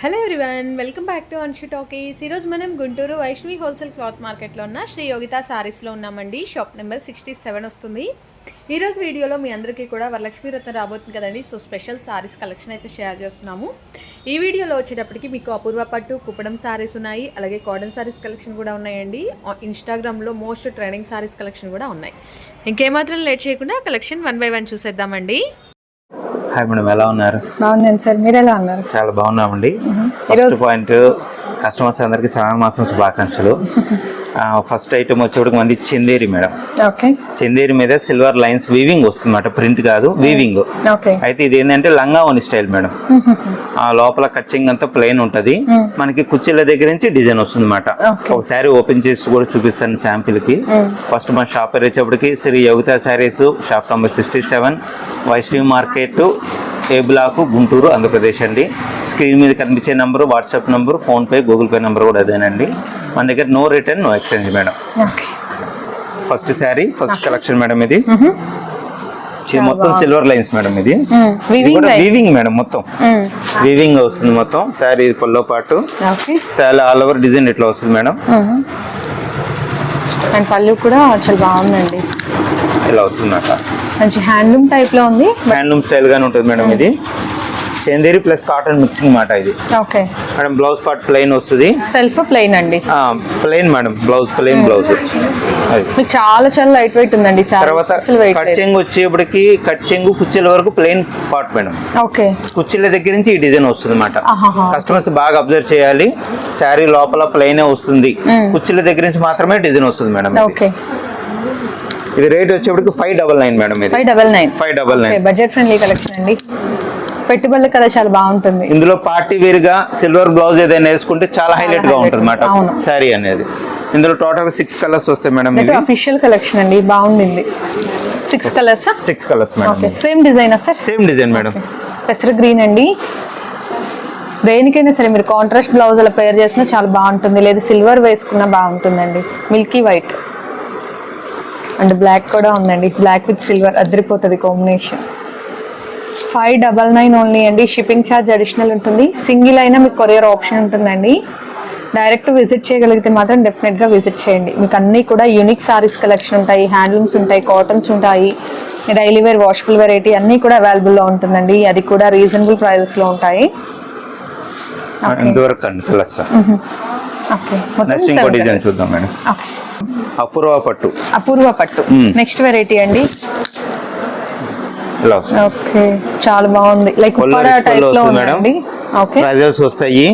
Hello everyone welcome back to Anshu Talkies ఈరోజు మనం Guntur Vaishnavi wholesale cloth మార్కెట్లో ఉన్న శ్రీ యోగిత సారీస్లో ఉన్నామండి. షాప్ నెంబర్ సిక్స్టీ సెవెన్ వస్తుంది. ఈరోజు వీడియోలో మీ అందరికీ కూడా వరలక్ష్మీ రత్న రాబోతుంది కదండి. సో స్పెషల్ సారీస్ కలెక్షన్ అయితే షేర్ చేస్తున్నాము. ఈ వీడియోలో వచ్చేటప్పటికి మీకు అపూర్వ పట్టు కుప్పడం సారీస్ ఉన్నాయి. అలాగే కాటన్ సారీస్ కలెక్షన్ కూడా ఉన్నాయండి. ఇన్స్టాగ్రామ్లో మోస్ట్ ట్రెండింగ్ సారీస్ కలెక్షన్ కూడా ఉన్నాయి. ఇంకేమాత్రం లేట్ చేయకుండా కలెక్షన్ వన్ బై వన్ చూసేద్దామండి. హాయ్ మేడం ఎలా ఉన్నారు? బాగున్నాను సార్ మీరు ఎలా ఉన్నారు? చాలా బాగున్నామండి. ఫస్ట్ పాయింట్ కస్టమర్స్ అందరికి శ్రావణ మాసం శుభాకాంక్షలు. ఫస్ట్ ఐటమ్ వచ్చేప్పటికి మంది చందేరి మేడం. చందేరి మీద సిల్వర్ లైన్స్ వీవింగ్ వస్తుందన్నమాట. ప్రింట్ కాదు వీవింగ్ అయితే ఇది ఏంటంటే లంగా ఓని స్టైల్ మేడం ఆ లోపల కచ్చింగ్ అంతా ప్లెయిన్ ఉంటది. మనకి కుర్చీల దగ్గర నుంచి డిజైన్ వస్తుంది అనమాట Okay. ఒకసారి ఓపెన్ చేసి కూడా చూపిస్తాను శాంపిల్కి. ఫస్ట్ మన షాప్ వచ్చేప్పటికి Shri Yogitha Sarees shop number sixty seven Vaishnavi market A block Guntur Andhra Pradesh అండి. స్క్రీన్ మీద కనిపించే number WhatsApp number PhonePe Google Pay number కూడా అదేనండి. మన దగ్గర no return no exchange madam. Okay. First sari first collection madam ఇది. ఇది మొత్తం సిల్వర్ లైన్స్ మేడం ఇది. కూడా వీవింగ్ మేడం మొత్తం. వీవింగ్ వస్తుంది మొత్తం. శారీ పల్లో పాటు. శారీ ఆల్ ఓవర్ డిజైన్ ఇట్లా వస్తుంది మేడం? అండ్ పళ్ళు కూడా చాలా బాగుందండి ఇలా వస్తుంది అన్నమాట మంచి హ్యాండ్లూమ్ టైప్లో ఉంది హ్యాండ్లూమ్ స్టైల్ గానే ఉంటుంది మేడం ఇది. చందేరి ప్లస్ కాటన్ మిక్సింగ్ మాట ఇది. Okay. Madam blouse part plain వస్తుంది. సెల్ఫ్ ప్లెయిన్ అండి. Plain madam blouse plain blouse. అది. మీకు చాలా చాలా లైట్ వెయిట్ ఉందండి సార్. తర్వాత అసలు వెయిట్ కట్ చెంగు వచ్చేప్పటికి కట్ చెంగు కుర్చీల వరకు ప్లెయిన్ పార్ట్ మేడం. ఓకే. కుర్చీల దగ్గర నుంచి ఈ డిజైన్ వస్తుంది ఆహాహా. కస్టమర్స్ బాగా అబ్జర్వ్ చేయాలి. శారీ లోపల ప్లెయిన్ వస్తుంది. కుర్చీల దగ్గర నుంచి మాత్రమే డిజైన్ వస్తుంది మేడం. ఓకే. ఇది రేట్ వచ్చేప్పటికి five double nine madam five double nine five double nine budget friendly collection అండి. పెట్టుబడులు కదా చాలా బాగుంటుంది. ఇందులో పార్టీ వేర్గా సిల్వర్ బ్లౌజ్ ఏదైనా వేసుకుంటే చాలా హైలైట్గా. ఉంటుంది అవును. శారీ అనేది. ఇందులో టోటల్ సిక్స్ కలర్స్ వస్తాయి మేడం ఇది అఫీషియల్ కలెక్షన్ అండి. బాగుంది six colours six colours madam same design sir same design madam పెసర గ్రీన్ అండి. దేనికైనా సరే మీరు కాంట్రాస్ట్ బ్లౌజ్ అలా పేర్ చేసినా చాలా బాగుంటుంది. లేదు సిల్వర్ వేసుకున్నా బాగుంటుందండి. మిల్కీ వైట్ అండ్ బ్లాక్ కూడా ఉందండి. బ్లాక్ విత్ సిల్వర్ అదిరిపోతుంది combination five double nine only అండి. షిప్పింగ్ ఛార్జ్ అడిషనల్ ఉంటుంది. సింగిల్ అయినా మీకు కొరియర్ ఆప్షన్ ఉంటుందండి. డైరెక్ట్ విజిట్ చేయగలిగితే మాత్రం డెఫినెట్గా విజిట్ చేయండి. మీకు అన్నీ కూడా యూనిక్ సారీస్ కలెక్షన్ ఉంటాయి. హ్యాండ్లూమ్స్ ఉంటాయి కాటన్స్ ఉంటాయి డైలీ వేర్ వాషబుల్ వెరైటీ అన్నీ కూడా అవైలబుల్లో ఉంటుందండి. అది కూడా రీజనబుల్ ప్రైజెస్లో ఉంటాయి. ఓకే మొత్తం. చూద్దాం మేడం. Okay. అపూర్వ పట్టు. అపూర్వ పట్టు. నెక్స్ట్ వెరైటీ అండి? ఓకే. చాలా బాగుంది. లైక్ ప్రైజెస్ వస్తాయి.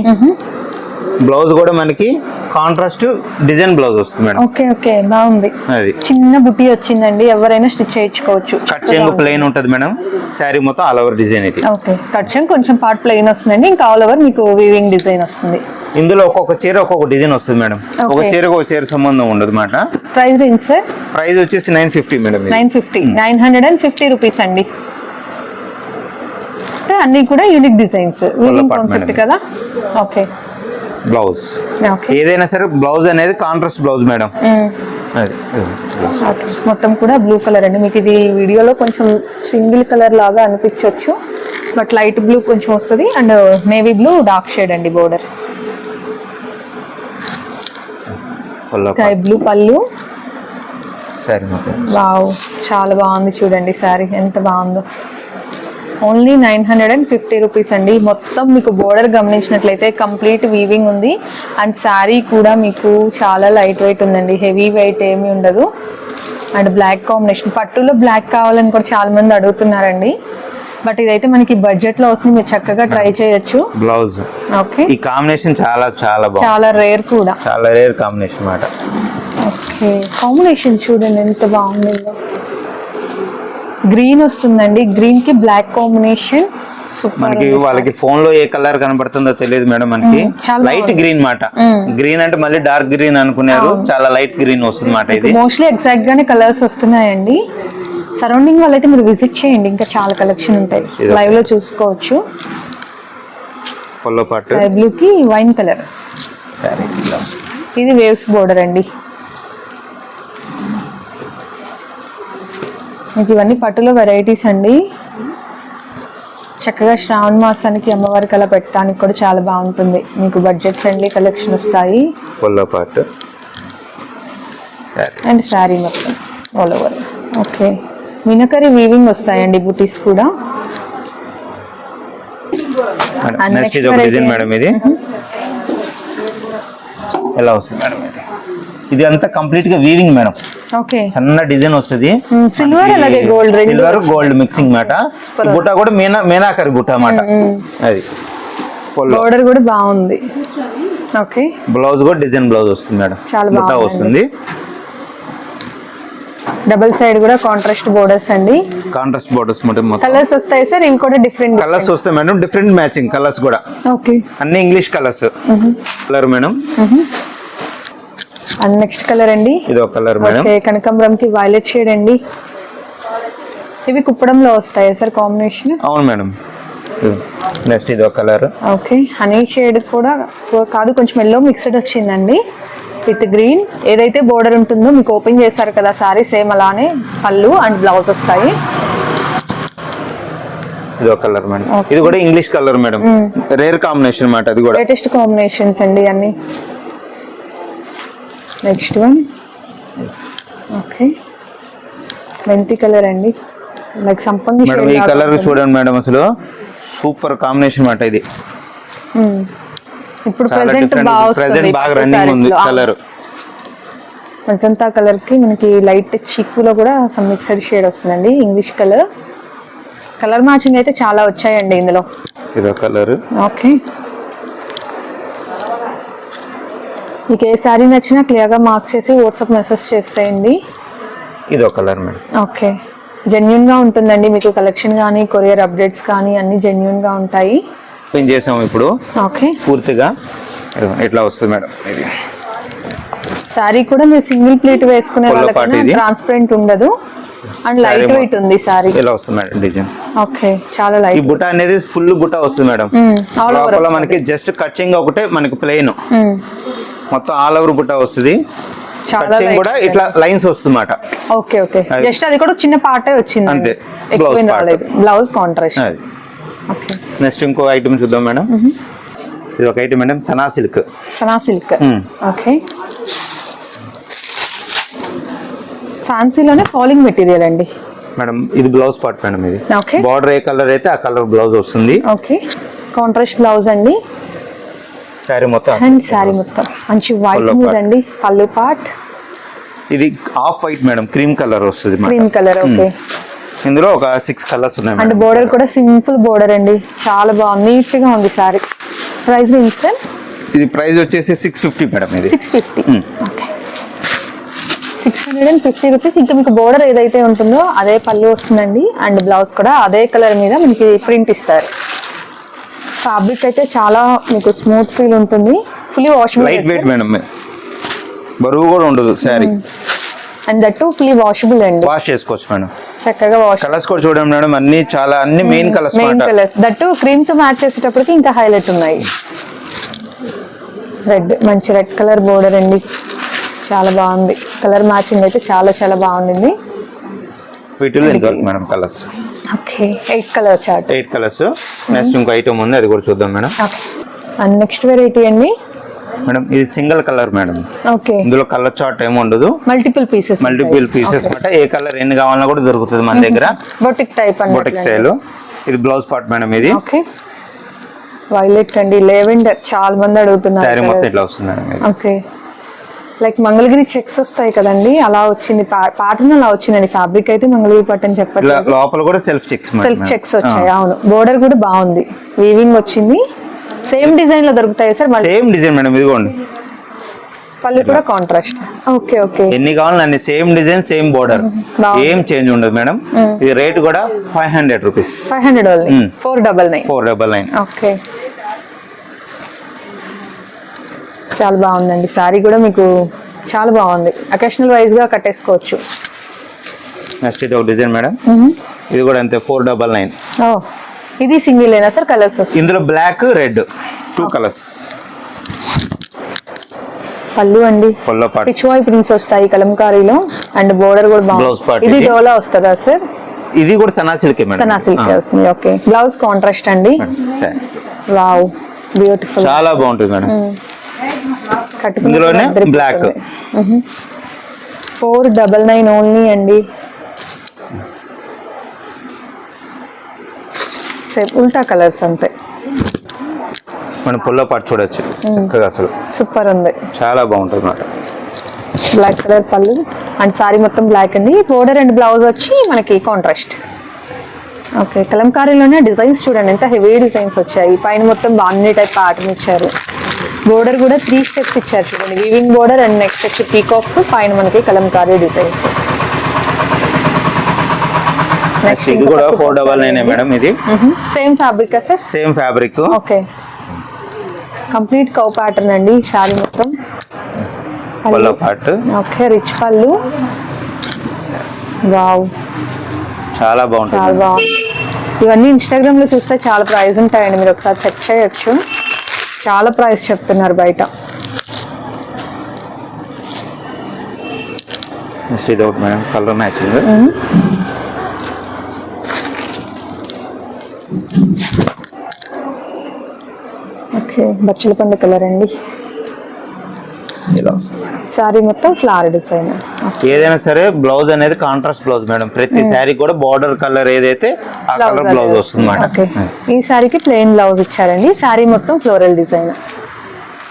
బ్లౌజ్ కూడా మనకి కాంట్రాస్ట్ డిజైన్ బ్లౌజ్ వస్తుంది మేడం. ఓకే ఓకే బాగుంది. అది. చిన్న బుట్టి వచ్చిందండి. ఎవరైనా స్టిచ్ చేయించుకోవచ్చు. కట్ చెంగు ప్లెయిన్ ఉంటుంది మేడం. శారీ మొత్తం ఆల్ ఓవర్ డిజైన్ ఇది. ఓకే కట్చం కొంచెం పార్ట్ ప్లెయిన్ వస్తుందండి. ఇంకా ఆల్ ఓవర్ మీకు వీవింగ్ డిజైన్ వస్తుంది. ఇందులో ఒక్కొక్క చీర ఒక్కొక్క డిజైన్ వస్తుంది మేడం. ఒక. చీరకు ఒక చీర సంబంధం ఉండదు అనమాట ప్రైస్ రేంజ్ సార్? ప్రైస్ వచ్చేసి nine fifty madam. Nine fifty. Nine hundred and fifty rupees అండి. అన్ని కూడా యూనిక్ డిజైన్స్ వీవింగ్ కాన్సెప్ట్. కదా? ఓకే బ్లౌజ్ ఏదైనా సరే బ్లౌజ్ అనేది కాంట్రాస్ట్ బ్లౌజ్ మేడం. మొత్తం కూడా బ్లూ కలర్ అండి. మీకు ఇది వీడియోలో కొంచెం సింగిల్ కలర్ లాగా అనిపించవచ్చు బట్ లైట్ బ్లూ కొంచెం వస్తుంది. And navy blue dark shade అండి బోర్డర్ పల్లో స్కై బ్లూ పళ్ళు. వావ్ చాలా బాగుంది చూడండి శారీ ఎంత బాగుందో. Only nine hundred and fifty rupees అండి. మొత్తం మీకు బోర్డర్ గమనించినట్లయితే కంప్లీట్ వీవింగ్ ఉంది. అండ్ శారీ కూడా మీకు చాలా లైట్ వెయిట్ ఉందండి. హెవీ వెయిట్ ఏమీ ఉండదు. And black combination. పట్టులో బ్లాక్ కావాలని కూడా చాలా మంది అడుగుతున్నారండి. బట్ ఇదైతే మనకి బడ్జెట్లో వస్తుంది. మీరు చక్కగా ట్రై చేయొచ్చు. బ్లౌజ్ ఓకే ఈ కాంబినేషన్ చాలా చాలా చాలా రేర్ కూడా. చాలా రేర్ కాంబినేషన్ మాట. ఓకే కాంబినేషన్ చూడండి ఎంత బాగుందో. గ్రీన్ వస్తుందండి. గ్రీన్కి బ్లాక్ కాంబినేషన్ మనకి వాళ్ళకి ఫోన్లో ఏ కలర్ కనబడుతుందో తెలియదు మేడం మనకి. లైట్. గ్రీన్ మాట. గ్రీన్ అంటే మళ్ళీ డార్క్ గ్రీన్ అనుకున్నారు. చాలా లైట్ గ్రీన్ వస్తుంది మాట ఇది. మోస్ట్లీ ఎగ్జాక్ట్ గానే కలర్స్ వస్తున్నాయండి. సరౌండింగ్ వాళ్ళైతే మీరు విజిట్ చేయండి. ఇంకా చాలా కలెక్షన్ ఉంటాయి. లైవ్లో చూసుకోవచ్చు. పల్లో పాటు స్కై బ్లూ కి వైన్ కలర్. ఇది వేవ్స్ బోర్డర్ అండి. మీకు ఇవన్నీ పట్టులో వెరైటీస్ అండి. చక్కగా శ్రావణ మాసానికి అమ్మవారికి అలా పెట్టడానికి కూడా చాలా బాగుంటుంది. మీకు బడ్జెట్ ఫ్రెండ్లీ కలెక్షన్ వస్తాయి. అండ్ శారీ మొత్తం all over okay meenakari weaving వస్తాయండి బుటీస్ కూడా. నెక్స్ట్ ఇది ఒక డిజైన్ మేడం ఇది. ఎలా వస్తుంది మేడం ఇది? ఇది అంతా కంప్లీట్గా వీవింగ్ మేడం. ఓకే. సన్న డిజైన్ వస్తుంది. సిల్వర్ అలాగే గోల్డ్ సిల్వర్ గోల్డ్ మిక్సింగ్ మాట. బుట్ట కూడా మీనా మీనాకరి బుట్ట అన్నమాట. అది. బోర్డర్ కూడా బాగుంది. ఓకే. బ్లౌజ్ కూడా డిజైన్ బ్లౌజ్ వస్తుంది మేడం. చాలా. వస్తుంది. డబల్ సైడ్ కూడా కాంట్రాస్ట్ బోర్డర్స్ అండి. కాంట్రాస్ట్ బోర్డర్స్ కలర్స్ వస్తాయి సార్ ఇవి కూడా డిఫరెంట్ కలర్స్ వస్తాయి మేడం డిఫరెంట్ మ్యాచింగ్ కలర్స్ కూడా. ఓకే అన్ని English colours colour madam. And next colour అండి. ఇది ఒక కలర్ మేడం. ఓకే కనకాంబరం కి వైలెట్ షేడ్ అండి. ఇవి కుప్పడంలో వస్తాయి సార్ కాంబినేషన్ అవును మేడం. నెక్స్ట్ ఇది ఒక కలర్ ఓకే హనీ షేడ్ కూడా కాదు కొంచెం ఎల్లో మిక్స్డ్ వచ్చిందండి. With green. ఏదైతే బోర్డర్ ఉంటుందో మీకు ఓపెన్ చేశారు కదా సారీ సేమ్ అలానే పళ్ళు అండ్ బ్లౌజ్ వస్తాయి. ఇది కలర్ మేడం. ఇది కూడా English colour madam. Rare combination అది కూడా. లేటెస్ట్ కాంబినేషన్స్ అండి అన్ని. Next one. ఓకే. మెంతి కలర్ అండి. లైక్ సంపంగి మేడం shade ఈ కలర్. చూడండి మేడం అసలు. సూపర్ కాంబినేషన్ అన్నమాట ఇది. ఇప్పుడు ప్రెసెంట్ ప్రెసెంట్ బాగా రన్నింగ్ ఉంది కలర్ మజంతా కలర్కి మనకి లైట్ చీకులో కూడా సమ్ మిక్సడ్ షేడ్ వస్తుందండి. ఇంగ్లీష్ కలర్ కలర్ మ్యాచింగ్ అయితే చాలా వచ్చాయండి ఇందులో. ఇది కలర్ ఓకే మీకు ఏ శారీ నచ్చినా క్లియర్గా మార్క్ చేసి వాట్సాప్ మెసేజ్ చేసేయండి. ఇది కలర్ మేడం ఓకే జెన్యున్గా ఉంటుందండి మీకు కలెక్షన్ కానీ కొరియర్ అప్డేట్స్ కానీ అన్ని జెన్యున్గా ఉంటాయి. ఓపెన్ చేసాము ఇప్పుడు. ఓకే. పూర్తిగా. ఇట్లా వస్తుంది మేడం? ఇది. శారీ కూడా మీరు సింగిల్ ప్లేట్ వేసుకునే వాళ్ళకి. ట్రాన్స్పరెంట్ ఉండదు. And light. వెయిట్ ఉంది శారీ ఇలా వస్తుంది మేడం డిజైన్? ఓకే చాలా ఈ లైట్ బుట్ట అనేది ఫుల్ బుట్ట వస్తుంది మేడం. లోపల మనకి జస్ట్ కచ్చింగ్ ఒకటే మనకి ప్లెయిన్ మొత్తం ఆల్ ఓవర్ బుట్ట వస్తుంది. కచ్చింగ్ కూడా. ఇట్లా లైన్స్ వస్తుంది మాట ఓకే. ఓకే. జస్ట్ అది కూడా చిన్న పార్టే వచ్చింది. అంతే. బ్లౌజ్ కాంట్రాస్ట్ నెక్స్ట్ ఇంకో ఐటమ్ చూద్దాం మేడం ఇది ఒక ఐటమ్ మేడం సనా సిల్క్ సనా సిల్క్. ఓకే ఫ్యాన్సీలోనే ఫాలింగ్ మెటీరియల్ అండి. మేడం ఇది బ్లౌజ్ పార్ట్ మేడం ఇది. బార్డర్ ఏ కలర్ అయితే ఆ కలర్ బ్లౌజ్ వస్తుంది. ఓకే కాంట్రాస్ట్ బ్లౌజ్ అండి. శారీ మొత్తం. అండ్ శారీ మొత్తం. మంచి వైట్ part. అండి. పళ్ళు పార్ట్ ఇది off white madam cream colour వస్తుంది మేడం. క్రీమ్ కలర్ ఓకే ఇందులో ఒక సిక్స్ కలర్స్ ఉన్నాయి అండ్. బోర్డర్ కూడా సింపుల్ బోర్డర్ అండి. చాలా బాగుంది. నీట్గా ఉంది శారీ ప్రైస్ సార్? ఇది ప్రైస్ వచ్చేసి సిక్స్ ఫిఫ్టీ మేడం ఇది. Six fifty. Okay six hundred and fifty rupees ఇంకా మీకు బోర్డర్ ఏదైతే ఉంటుందో అదే పళ్ళు వస్తుందండి. అండ్ బ్లౌజ్ కూడా అదే కలర్ మీద మనకి ప్రింట్ ఇస్తారు. ఫ్యాబ్రిక్ అయితే చాలా మీకు స్మూత్ ఫీల్ ఉంటుంది. Fully washable light weight madam బరువు కూడా ఉండదు sari. And that fully washable అండి. వాష్ చేసుకోవచ్చు మేడం చక్కగా వాష్ కలర్స్ కూడా చూడండి మేడం అన్ని చాలా అన్ని main colours main colours that క్రీమ్తో match చేసేటప్పటికి ఇంకా హైలైట్ ఉన్నాయి. రెడ్ మంచి రెడ్ కలర్ బోర్డర్ అండి. చాలా బాగుంది. కలర్ మ్యాచింగ్ అయితే చాలా చాలా బాగుంది వీటిలో ఇంతవరకు madam colours okay eight colour chart eight colours next ఇంకో ఐటమ్ ఉంది అది కూడా చూద్దాం మేడం. అండ్ నెక్స్ట్ వెరైటీ అండి. మేడం ఇది సింగిల్ కలర్ మేడం. ఓకే. ఇందులో కలర్ చార్ట్ ఏమి ఉండదు. మల్టిపుల్ పీసెస్ మల్టిపుల్ పీసెస్ మాట ఏ కలర్ ఎన్ని కావాలన్నా కూడా దొరుకుతుంది మన దగ్గర. బొటిక్ టైప్ బొటిక్ స్టైల్ ఇది బ్లౌజ్ పార్ట్ మేడం ఇది. ఓకే. వైలెట్ అండి లెవెండర్ చాలా మంది అడుగుతున్నారు మొత్తం ఇట్లా వస్తుంది ఓకే. లైక్ మంగళగిరి చెక్స్ వస్తాయి కదండి. అలా వచ్చింది. ప్యాటర్న్ అలా వచ్చిందండి. ఫ్యాబ్రిక్ అయితే మంగళగిరి పట్టు అని ఇలా చెప్పట్లేదు లోపల కూడా సెల్ఫ్ చెక్స్ సెల్ఫ్ చెక్స్ వచ్చాయి. అవును. బోర్డర్ కూడా బాగుంది. వీవింగ్ వచ్చింది. సేమ్ డిజైన్లో దొరుకుతాయి సార్? సేమ్ డిజైన్ మేడం ఇదిగోండి. పళ్ళు కూడా కాంట్రాస్ట్ ఓకే ఓకే ఎన్ని కావాలన్నా అన్ని సేమ్ డిజైన్ సేమ్ బోర్డర్. ఏం చేంజ్ ఉండదు మేడం ఇది రేట్ కూడా five hundred rupees five hundred. Four double nine four double nine okay చాలా బాగుందండి. సారీ కూడా మీకు చాలా బాగుంది. అకేషనల్ వైజ్గా కట్టేసుకోవచ్చు. నెక్స్ట్ ఇది ఒక డిజైన్ మేడం ఇది కూడా అంతే ఫోర్ డబల్ నైన్ ఇది సింగిల్ ఏనా సార్ కలర్స్ ఇందులో బ్లాక్ రెడ్ టూ కలర్స్ పళ్ళు అండి. పిచ్వాయ్ ప్రింట్స్ వస్తాయి కలంకారీలో. అండ్ బోర్డర్ కూడా బాగుంది. ఇది. డోలా వస్తుందా సార్? ఇది కూడా సనా సిల్కే సనా సిల్క్ వస్తుంది. ఓకే. బ్లౌజ్ కాంట్రాస్ట్ అండి. సరే. వావ్ బ్యూటిఫుల్ చాలా బాగుంటుంది మేడం. ఇందులోనే black. Four double nine only అండి. సేమ్ ఉల్టా కలర్స్ అంతే. మనం పుల్లో పాటు చూడొచ్చు. చక్కగా అసలు. సూపర్ ఉంది. చాలా బాగుంటుంది అన్నమాట బ్లాక్ కలర్ పళ్ళు అండ్ సారీ మొత్తం బ్లాక్ అండి. బోర్డర్ అండ్ బ్లౌజ్ వచ్చి మనకి కాంట్రాస్ట్ ఓకే కలంకారీలోనే డిజైన్స్ చూడండి. ఎంత హెవీ డిజైన్స్ వచ్చాయి. పైన మొత్తం బాగుంది టైప్ ప్యాటర్న్ ఇచ్చారు. బోర్డర్ కూడా త్రీ స్టెప్స్ ఇచ్చారు చూడండి. వీవింగ్ బోర్డర్ అండ్ నెక్స్ట్ వచ్చి పీకాక్స్ పైన మనకి కలంకారీ డిజైన్స్. నెక్స్ట్ ఇది కూడా ఫోర్ డబల్ నైన్ మేడం ఇది. Same fabric sir? Same fabric okay complete cow pattern అండి శారీ మొత్తం. పుల్లో పాటు ఓకే రిచ్ పళ్ళు. వావ్ చాలా బాగుంటుంది. ఇవన్నీ ఇన్స్టాగ్రామ్లో చూస్తే చాలా ప్రైస్ ఉంటాయండి. మీరు ఒకసారి చెక్ చేయొచ్చు. చాలా ప్రైస్ చెప్తున్నారు బయట. నెక్స్ట్ ఇది ఒకటి మేడం. కలర్ మ్యాచింగ్ ఓకే బచ్చల పండు కలర్ అండి. ఇలా. సారీ మొత్తం ఫ్లవర్ డిజైన్. ఏదైనా సరే బ్లౌజ్ అనేది కాంట్రాస్ట్ బ్లౌజ్ మేడం. ప్రతి శారీ కూడా బార్డర్ కలర్ ఏదైతే ఆ కలర్ బ్లౌజ్ వస్తుంది ఈ సారీకి ప్లెయిన్ బ్లౌజ్ ఇచ్చారండి. సారీ మొత్తం ఫ్లోరల్ డిజైన్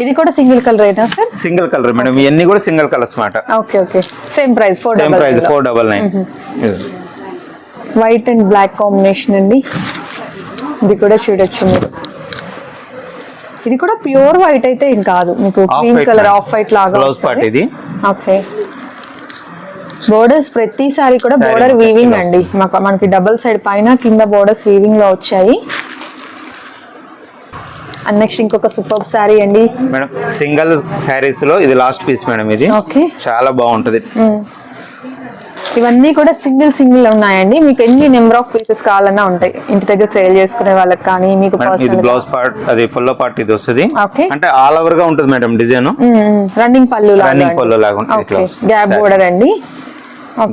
ఇది కూడా సింగిల్ కలర్ అయినా సార్? Single colour madam. ఇవన్నీ కూడా సింగిల్ కలర్స్ మాట. Okay okay. Same price four same price four double nine white and black combination అండి. ఇది కూడా చూడొచ్చు మీరు. ఇది కూడా ప్యూర్ వైట్ అయితే ఏం కాదు. మీకు క్రీమ్ కలర్ ఆఫ్ వైట్ లాగా బ్లౌజ్ పార్ట్ ఇది. ఓకే బోర్డర్స్ ప్రతిసారి కూడా బోర్డర్ వీవింగ్ అండి. మాకు మనకి డబుల్ సైడ్ పైన కింద బోర్డర్స్ వీవింగ్లో వచ్చాయి. అండ్ నెక్స్ట్ ఇంకొక సూపర్ శారీ అండి. మేడం సింగిల్ శారీస్లో ఇది లాస్ట్ పీస్ మేడం ఇది. ఓకే చాలా బాగుంటది. ఇవన్నీ కూడా సింగిల్ సింగిల్ ఉన్నాయండి. మీకు ఎన్ని నెంబర్ ఆఫ్ పీసెస్ కావాలన్నా ఉంటాయి. ఇంటి దగ్గర సేల్ చేసుకునే వాళ్ళకి కానీ మీకు ఇది బ్లౌజ్ పార్ట్ అది పుల్లో పార్ట్ ఇది వస్తుంది. అంటే ఆల్ ఓవర్గా ఉంటుంది మేడం డిజైన్ రన్నింగ్ పళ్ళు Running పళ్ళు లాగా. గ్యాప్. బోర్డర్ అండి.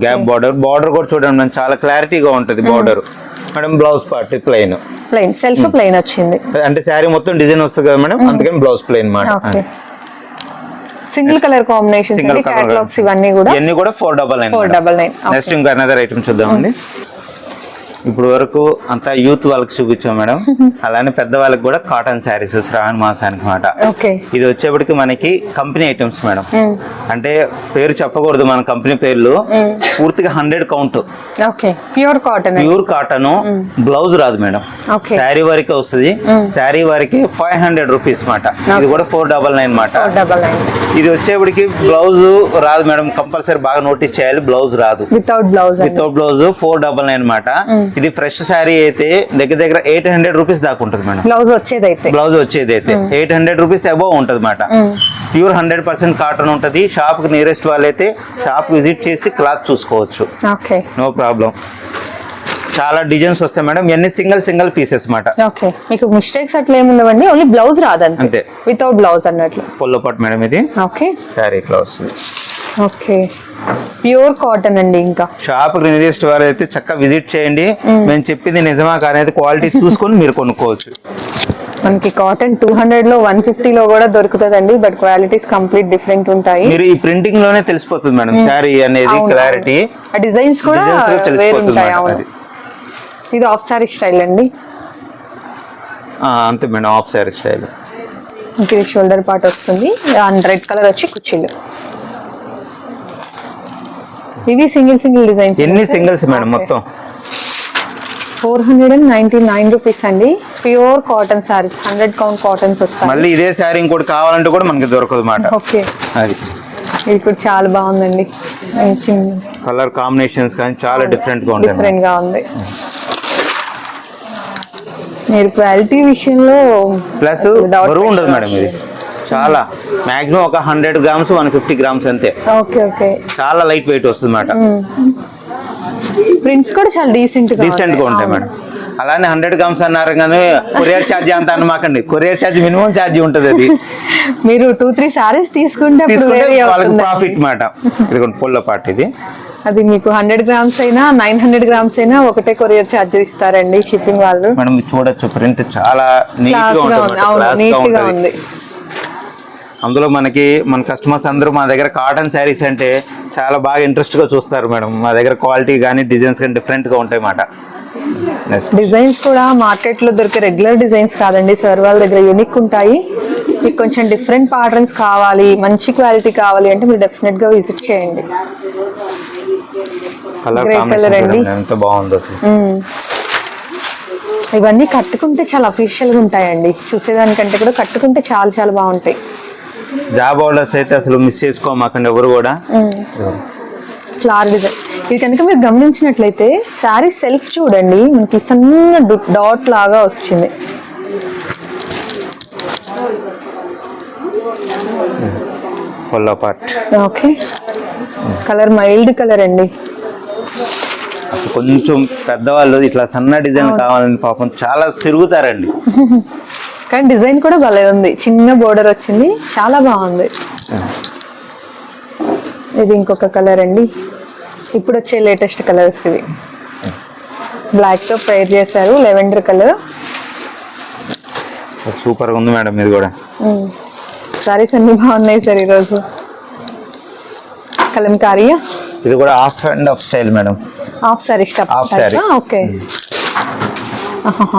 గ్యాప్ బార్డర్ బార్డర్ కూడా చూడండి చాలా క్లారిటీగా ఉంటుంది border madam blouse part plain plain self plain వచ్చింది. అంటే శారీ మొత్తం డిజైన్ వస్తుంది కదా మేడం అందుకని బ్లౌజ్ ప్లెయిన్ మాట. Single colour combination single colour ఇవన్నీ కూడా ఇవన్నీ కూడా four double nine 499, okay. Next ఇంకా అనదర్ ఐటమ్ చూద్దామండి. ఇప్పుడు వరకు అంతా యూత్ వాళ్ళకి చూపించాం మేడం. అలానే పెద్ద వాళ్ళకి కూడా కాటన్ శారీస్ శ్రావణ మాసానికి మాట. ఇది వచ్చేప్పటికి మనకి కంపెనీ ఐటమ్స్ మేడం. అంటే పేరు చెప్పకూడదు మన కంపెనీ పేర్లు. పూర్తిగా hundred count. Pure cotton pure cotton blouse రాదు మేడం. శారీ వరకే వస్తుంది. శారీ వరకే ఫైవ్ హండ్రెడ్ రూపీస్ మాట. ఇది కూడా ఫోర్ డబల్ నైన్ మాట. ఇది వచ్చేప్పటికి బ్లౌజ్ రాదు మేడం. కంపల్సరీ బాగా నోటీస్ చేయాలి. బ్లౌజ్ రాదు. Without blouse without blouse four double nine మాట. ఇది ఫ్రెష్ శారీ అయితే దగ్గర దగ్గర ఎయిట్ హండ్రెడ్ రూపీస్ దాకా ఉంటుంది మేడం. బ్లౌజ్ వచ్చేది అయితే బ్లౌజ్ వచ్చేది అయితే ఎయిట్ హండ్రెడ్ రూపీస్ అబౌవ్ ఉంటుంది మాట. ప్యూర్ హండ్రెడ్ పర్సెంట్ కాటన్ ఉంటుంది. షాప్కి నియరెస్ట్ వాళ్ళైతే షాప్ విజిట్ చేసి క్లాత్ చూసుకోవచ్చు. ఓకే నో ప్రాబ్లం చాలా డిజైన్స్ వస్తాయి మేడం. ఇవన్నీ సింగిల్ సింగిల్ పీసెస్ మాట. ఓకే మీకు మిస్టేక్స్ అట్లా ఏమి ఉండవండి. ఓన్లీ బ్లౌజ్ రాదంతే. అంతే. వితౌట్ బ్లౌజ్ అన్నట్లు. పొల్లో పట్టు మేడం ఇది. ఓకే శారీ ఇట్లా వస్తుంది ఓకే. ప్యూర్ కాటన్ అండి ఇంకా. షాప్ నియరెస్ట్ వారు అయితే చక్కగా విజిట్ చేయండి. మేము. చెప్పింది నిజమా కానీ అయితే క్వాలిటీ చూసుకొని మీరు కొనుక్కోవచ్చు. మనకి కాటన్ టూ హండ్రెడ్లో వన్ ఫిఫ్టీ లో కూడా దొరుకుతుందండి బట్ క్వాలిటీస్ కంప్లీట్ డిఫరెంట్ ఉంటాయి. మీరు ఈ ప్రింటింగ్లోనే తెలిసిపోతుంది మేడం శారీ అనేది క్లారిటీ. ఆ డిజైన్స్ కూడా తెలిసిపోతుంది అవును. ఇది ఆఫ్ సారీ స్టైల్ అండి. ఆ, అంతే మేడం ఆఫ్ శారీ స్టైల్ ఇది షోల్డర్ పార్ట్ వస్తుంది. అండ్ రెడ్ కలర్ వచ్చి కుర్చీలు ఇవి సింగిల్ సింగిల్ డిజైన్స్. ఎన్ని సింగిల్స్ మేడం మొత్తం? Four hundred and ninety nine rupees అండి. Pure cotton saris. Hundred count cottons వస్తాయి. మళ్ళీ ఇదే శారీ ఇంకోటి కావాలంటే కూడా మనకి దొరకదు మాట. ఓకే. అది. ఇది కూడా చాలా బాగుందండి. మంచి కలర్ కాంబినేషన్స్ కానీ చాలా డిఫరెంట్గా ఉంటాయి మేడం. డిఫరెంట్గా ఉంది. మీరు క్వాలిటీ విషయంలో ప్లస్ బరువు ఉండదు మేడం. ఇది. చాలా. మాక్సిమం ఒక hundred grams one fifty grams అంతే. ఓకే ఓకే చాలా లైట్ వెయిట్ వస్తుంది మేడం ప్రింట్స్ కూడా చాలా డీసెంట్ డీసెంట్గా ఉంటాయి మేడం. అలానే హండ్రెడ్ గ్రామ్స్ అన్నారు కానీ కొరియర్ ఛార్జ్ అంత అనమాకండి. కొరియర్ ఛార్జ్ మినిమం ఛార్జ్ ఉంటుంది అది. మీరు టూ త్రీ సారీస్ తీసుకుంటే ప్రాఫిట్ మాట. ఇది పొల్ల పార్ట్ ఇది. అది మీకు హండ్రెడ్ గ్రామ్స్ అయినా నైన్ హండ్రెడ్ గ్రామ్స్ అయినా ఒకటే కొరియర్ ఛార్జ్ ఇస్తారండి షిప్పింగ్ వాళ్ళు. మేడం ఇది చూడొచ్చు. ప్రింట్ చాలా నీట్గా ఉంది అవును క్లాస్గా నీట్గా ఉంటుంది ఉంది అందులో మనకి మన కస్టమర్స్ అందరూ మా దగ్గర కాటన్ శారీస్ అంటే చాలా బాగా ఇంట్రెస్ట్గా చూస్తారు మేడం. మా దగ్గర క్వాలిటీ కానీ డిజైన్స్ కానీ డిఫరెంట్గా ఉంటాయి మాట. డిజైన్స్ కూడా మార్కెట్లో దొరికే రెగ్యులర్ డిజైన్స్ కాదండి. సార్ వాళ్ళ దగ్గర యూనిక్ ఉంటాయి. మీకు కొంచెం డిఫరెంట్ ప్యాటర్న్స్ కావాలి మంచి క్వాలిటీ కావాలి అంటే మీరు డెఫినెట్గా విజిట్ చేయండి. కలర్ ఎంత బాగుందో. ఇవన్నీ కట్టుకుంటే చాలా అఫీషియల్గా ఉంటాయండి. చూసేదానికంటే కూడా కట్టుకుంటే చాలా చాలా బాగుంటాయి. జాబ్ ఆర్డర్స్ అయితే అసలు మిస్ చేసుకోమాకండి ఎవరు కూడా. ఫ్లవర్ డిజైన్ ఇది కనుక మీరు గమనించినట్లయితే శారీ సెల్ఫ్ చూడండి మనకి సన్న డాట్ లాగా వచ్చింది ఓకే కలర్ మైల్డ్ కలర్ అండి. కొంచెం పెద్దవాళ్ళు ఇట్లా సన్న డిజైన్ కావాలని పాపం చాలా తిరుగుతారండి. కానీ డిజైన్ కూడా భలే ఉంది. చిన్న బోర్డర్ వచ్చింది. చాలా బాగుంది. ఇది ఇంకొక కలర్ అండి. ఇప్పుడు వచ్చే లేటెస్ట్ కలర్స్ ఇవి. బ్లాక్తో ప్రేర్ చేశారు. లెవెండర్ కలర్ సూపర్ ఉంది మేడం ఇది కూడా. సారీస్ అన్ని బాగున్నాయి సార్ ఈరోజు. కలంకారియా ఇది కూడా half and half style madam. Half saree saree. Okay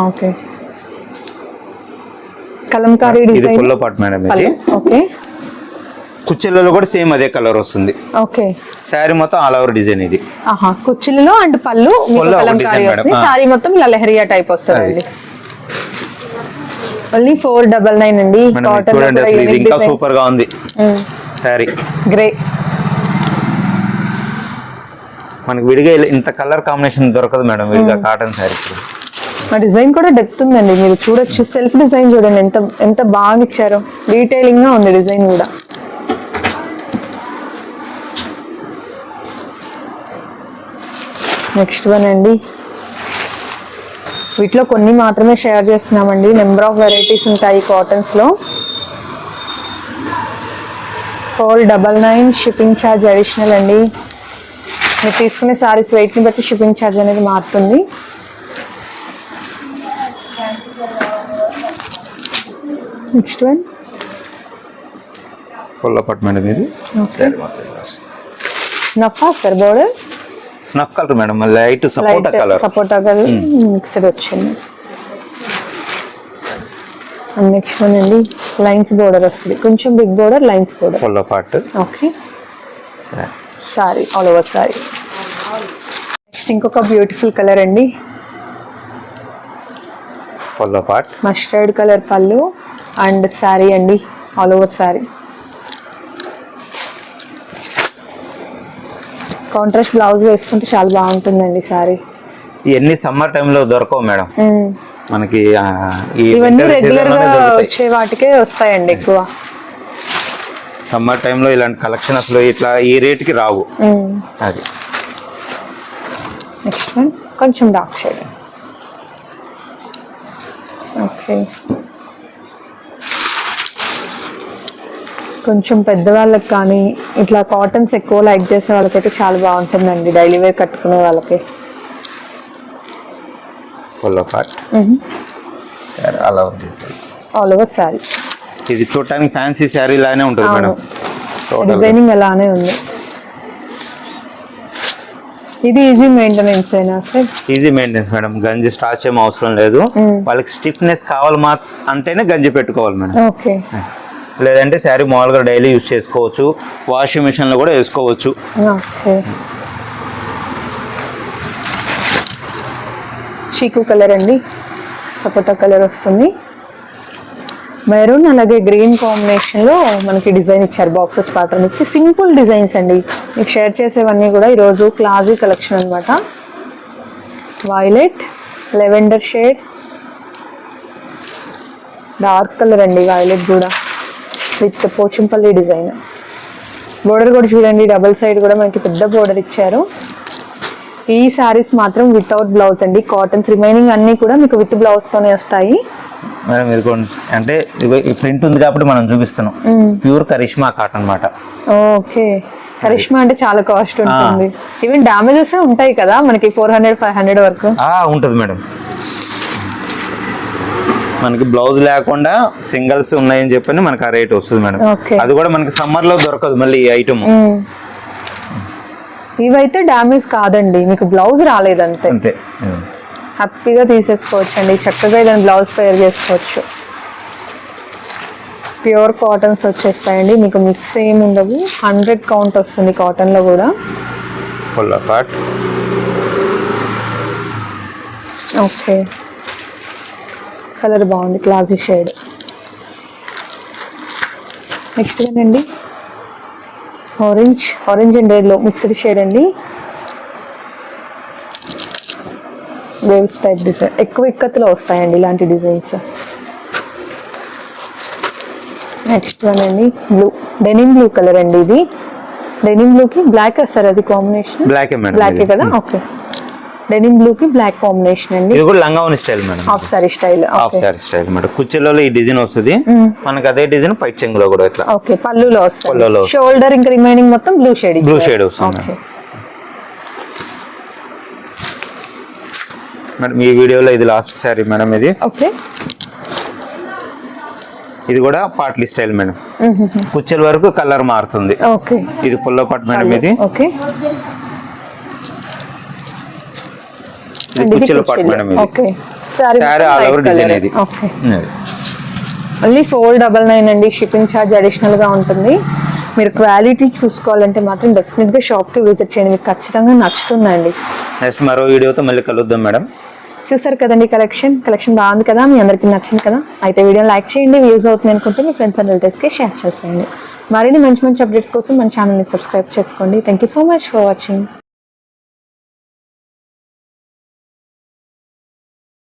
okay Kalamkari ఇది డిజైన్. పుల్ల పాట్ మేడం ఇది. ఓకే. కుచ్చెలలో కూడా సేమ్ అదే కలర్ వస్తుంది. ఓకే. శారీ మొత్తం ఆల్ ఓవర్ డిజైన్ ఇది. కుర్చీలలో అండ్ పళ్ళు కలంకారీ వస్తుంది. సారీ మొత్తం ఇలా లెహరియా టైప్ వస్తుందండి. ఓన్లీ ఫోర్ డబల్ నైన్ అండి. చూడండి అసలు ఇది ఇంకా సూపర్గా ఉంది. శారీ. గ్రే మనకి విడిగా ఇంత కలర్ కాంబినేషన్ దొరకదు మేడం విడిగా కాటన్ శారీస్ ఆ డిజైన్ కూడా డెప్త్ ఉందండి. మీరు చూడొచ్చు. సెల్ఫ్ డిజైన్ చూడండి. ఎంత ఎంత బాగా ఇచ్చారో డీటెయిలింగ్గా ఉంది డిజైన్ కూడా. నెక్స్ట్ వన్ అండి. వీటిలో కొన్ని మాత్రమే షేర్ చేస్తున్నామండి. నెంబర్ ఆఫ్ వెరైటీస్ ఉంటాయి కాటన్స్లో four double nine shipping charge additional అండి. మీరు తీసుకునే సారీస్ వెయిట్ని బట్టి షిప్పింగ్ ఛార్జ్ అనేది మారుతుంది. నెక్స్ట్ వన్ ఫుల్ పాట్ మేడం ఇది. స్నఫా sir border snuff colour madam light sapota light colour sapota colour mixed వచ్చింది నెక్స్ట్ వన్ అండి లైన్స్ బోర్డర్ వస్తుంది. కొంచెం big border lines border full pot okay sari all over sari next ఇంకొక beautiful colour అండి. Full పాట్ mustard colour పళ్ళు. And sari అండి all over sari contrast blouse వేసుకుంటే చాలా బాగుంటుందండి శారీ ఇవన్నీ సమ్మర్ టైంలో దొరకవు మేడం. మనకి ఇవన్నీ రెగ్యులర్గా వచ్చే వాటికే వస్తాయండి ఎక్కువ. సమ్మర్ టైంలో ఇలాంటి కలెక్షన్ అసలు ఇట్లా ఈ రేట్కి రావు. అది. నెక్స్ట్ వన్ కొంచెం డార్క్ షేడ్ ఓకే కొంచెం పెద్దవాళ్ళకి కానీ ఇట్లా కాటన్స్ ఎక్కువ లైక్ చేసే వాళ్ళకైతే చాలా బాగుంటుందండి. డైలీ వేర్ కట్టుకునే వాళ్ళకి. సరే సార్. ఆల్ ఓవర్ శారీ ఇది చూడటానికి ఫ్యాన్సీ శారీ లానే ఉంటుంది మేడం. డిజైనింగ్ అలానే ఉంది. ఇది ఈజీ మెయింటెనెన్స్ అయినా సార్? Easy maintenance madam. గంజి స్టార్చ్ ఏం అవసరం లేదు. వాళ్ళకి స్టిఫ్నెస్ కావాలి మా అంటేనే గంజి పెట్టుకోవాలి మేడం. ఓకే. లేదంటే శారీ మామూలుగా డైలీ యూస్ చేసుకోవచ్చు. వాషింగ్ మిషన్లో కూడా వేసుకోవచ్చు. ఓకే. చీకు కలర్ అండి. సపోటా కలర్ వస్తుంది. మెరూన్ అలాగే గ్రీన్ కాంబినేషన్లో మనకి డిజైన్ ఇచ్చారు బాక్సెస్ ప్యాటర్న్ ఇచ్చి. సింపుల్ డిజైన్స్ అండి. మీకు షేర్ చేసేవన్నీ కూడా ఈరోజు క్లాజీ కలెక్షన్ అనమాట violet lavender shade dark colour అండి వైలెట్ కూడా. With Pochampally design. బోర్డర్ కూడా చూడండి డబల్ సైడ్ కూడా మనకి పెద్ద బోర్డర్ ఇచ్చారు. ఈ సారీస్ మాత్రం వితౌట్ బ్లౌజ్ అండి. కాటన్స్ రిమైనింగ్ అన్ని కూడా మీకు విత్ బ్లౌజ్ తోనే వస్తాయి. మేడం అంటే ప్రింట్ ఉంది కాబట్టి మనం చూపిస్తున్నాం. ప్యూర్ కరిష్మా కాటన్ అన్నమాట. ఓకే. కరిష్మా అంటే చాలా కాస్ట్ ఉంటుంది. ఈవెన్ డామేజెస్ ఉంటాయి కదా మనకి ఫోర్ హండ్రెడ్ ఫైవ్ హండ్రెడ్ వరకు. ఉంటుంది మేడం. మనకి బ్లౌజ్ లేకుండా సింగిల్స్ ఉన్నాయని చెప్పని మనకి ఆ రేట్ వస్తుంది మేడం. అది కూడా మనకి సమ్మర్లో దొరకదు మళ్ళీ ఈ ఐటమ్. ఇవైతే డ్యామేజ్ కాదండి. మీకు బ్లౌజ్ రాలేదంతే. అంతే. హ్యాపీగా తీసేసుకోవచ్చు అండి చక్కగా దాని బ్లౌజ్ పేర్ చేసుకోవచ్చు. ప్యూర్ కాటన్స్ వచ్చేస్తాయండి. మీకు మిక్స్ ఏమి ఉండవు. హండ్రెడ్ కౌంట్ వస్తుంది కాటన్లో కూడా. ఓకే. కలర్ బాగుంది క్లాసీ షేడ్. నెక్స్ట్ అండి ఆరెంజ్ ఆరెంజ్ అండ్ రెడ్లో మిక్స్డ్ షేడ్ అండి. వేవ్స్ టైప్ డిజైన్ ఎక్కువ ఇక్కత్తులో వస్తాయండి ఇలాంటి డిజైన్స్ నెక్స్ట్ వన్ అండి బ్లూ డెనిమ్ బ్లూ కలర్ అండి ఇది. డెనిమ్ బ్లూకి బ్లాక్ వస్తారు అది కాంబినేషన్ బ్లాక్ బ్లాక్. కదా? ఓకే డెనిమ్ బ్లూ కి బ్లాక్ కాంబినేషన్ అండి. ఇది కూడా లంగా style madam half sari style half sari style madam. కుర్చీలలో ఈ డిజైన్ వస్తుంది. మనకి అదే డిజైన్ పైట్ చెంగులో కూడా ఇట్లా. ఓకే పళ్ళులో వస్తుంది. షోల్డర్ ఇంకా రిమైనింగ్ మొత్తం బ్లూ షేడ్ Blue shade వస్తుంది. మేడం. ఈ వీడియోలో ఇది లాస్ట్ శారీ మేడం ఇది. ఓకే ఇది కూడా పాట్లీ స్టైల్ మేడం. కుర్చీల వరకు కలర్ మారుతుంది. ఓకే ఇది పుల్ల పట్టు మేడం ఇది. ఓకే ఇది కుర్చీల పట్టు మేడం ఇది. సారీ ఆల్ ఓవర్ డిజైన్ ఇది. ఓన్లీ ఫోర్ డబల్ నైన్ అండి. షిప్పింగ్ ఛార్జ్ అడిషనల్గా ఉంటుంది. మీరు క్వాలిటీ చూసుకోవాలంటే మాత్రం డెఫినెట్గా షాప్కి విజిట్ చేయండి. మీకు ఖచ్చితంగా నచ్చుతుందండి. నెక్స్ట్ మరో వీడియోతో మళ్ళీ కలుద్దాం మేడం చూసారు కదండి కలెక్షన్ కలెక్షన్ బాగుంది కదా? మీ అందరికీ నచ్చింది కదా? అయితే వీడియో లైక్ చేయండి. వ్యూస్ అవుతుంది అనుకుంటే మీ ఫ్రెండ్స్ అండ్ రిలేటివ్స్కి షేర్ చేసేయండి. మరిన్ని మంచి మంచి అప్డేట్స్ కోసం మన ఛానల్ని సబ్స్క్రైబ్ చేసుకోండి. Thank you so much for watching